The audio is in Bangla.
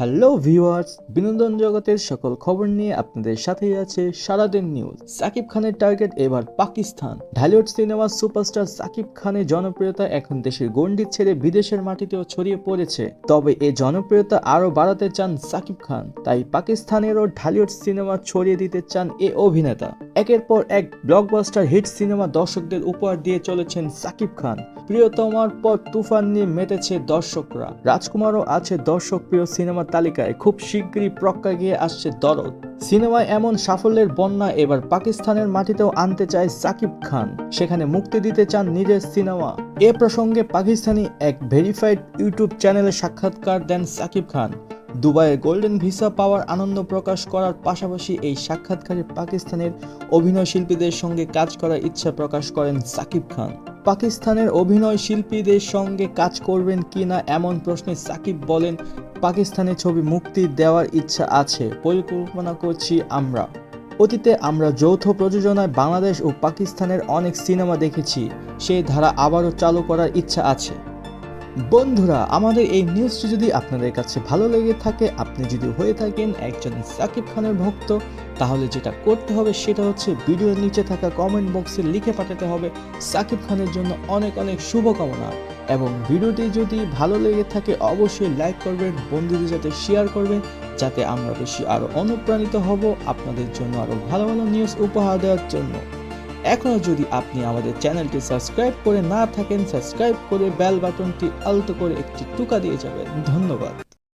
হ্যালো ভিউয়ার্স বিনোদন জগতের সকল খবর নিয়ে আপনাদের সাথেই আছে সারাদিন নিউজ সাকিব খানের টার্গেট এবার পাকিস্তান। ঢালিউড সিনেমা সুপারস্টার সাকিব খানের জনপ্রিয়তা এখন দেশের গণ্ডি ছেড়ে বিদেশের মাটিতেও ছড়িয়ে পড়েছে। তবে এ জনপ্রিয়তা আরও বাড়াতে চান সাকিব খান। তাই পাকিস্তানেরও ঢালিউড সিনেমা ছড়িয়ে দিতে চান এ অভিনেতা। একের পর এক ব্লকবাস্টার হিট সিনেমা দর্শকদের উপহার দিয়ে চলেছেন সাকিব খান। প্রিয়তমার পর তুফান নিয়ে মেতেছে দর্শকরা। রাজকুমারও আছে দর্শক প্রিয় সিনেমার তালিকায়। খুব শীঘ্রই প্রজ্ঞা গিয়ে আসছে দরদ। সিনেমায় এমন সাফল্যের বন্যা এবার পাকিস্তানের মাটিতেও আনতে চায় সাকিব খান। সেখানে মুক্তি দিতে চান নিজের সিনেমা। এ প্রসঙ্গে পাকিস্তানি এক ভেরিফাইড ইউটিউব চ্যানেলে সাক্ষাৎকার দেন সাকিব খান। দুবাইয়ে গোল্ডেন ভিসা পাওয়ার আনন্দ প্রকাশ করার পাশাপাশি এই সাক্ষাৎকারে পাকিস্তানের অভিনয় শিল্পীদের সঙ্গে কাজ করার ইচ্ছা প্রকাশ করেন সাকিব খান। পাকিস্তানের অভিনয় শিল্পীদের সঙ্গে কাজ করবেন কি না এমন প্রশ্নে সাকিব বলেন, পাকিস্তানে ছবি মুক্তি দেওয়ার ইচ্ছা আছে। পরিকল্পনা করছি আমরা। অতীতে আমরা যৌথ প্রযোজনায় বাংলাদেশ ও পাকিস্তানের অনেক সিনেমা দেখেছি। সেই ধারা আবারও চালু করার ইচ্ছা আছে। বন্ধুরা, আমাদের এই নিউজটি যদি আপনাদের কাছে ভালো লেগে থাকে, আপনি যদি হয়ে থাকেন একজন সাকিব খানের ভক্ত, তাহলে যেটা করতে হবে সেটা হচ্ছে ভিডিওর নিচে থাকা কমেন্ট বক্সে লিখে পাঠাতে হবে সাকিব খানের জন্য অনেক অনেক শুভকামনা। এবং ভিডিওটি যদি ভালো লেগে থাকে, অবশ্যই লাইক করবেন, বন্ধুদের সাথে শেয়ার করবেন, যাতে আমরা বেশি আরও অনুপ্রাণিত হব আপনাদের জন্য আরও ভালো ভালো নিউজ উপহার দেওয়ার জন্য। এখনও যদি আপনি আমাদের চ্যানেলটি সাবস্ক্রাইব করে না থাকেন, সাবস্ক্রাইব করে বেল বাটনটি আলতো করে একটি টুকা দিয়ে যাবেন। ধন্যবাদ।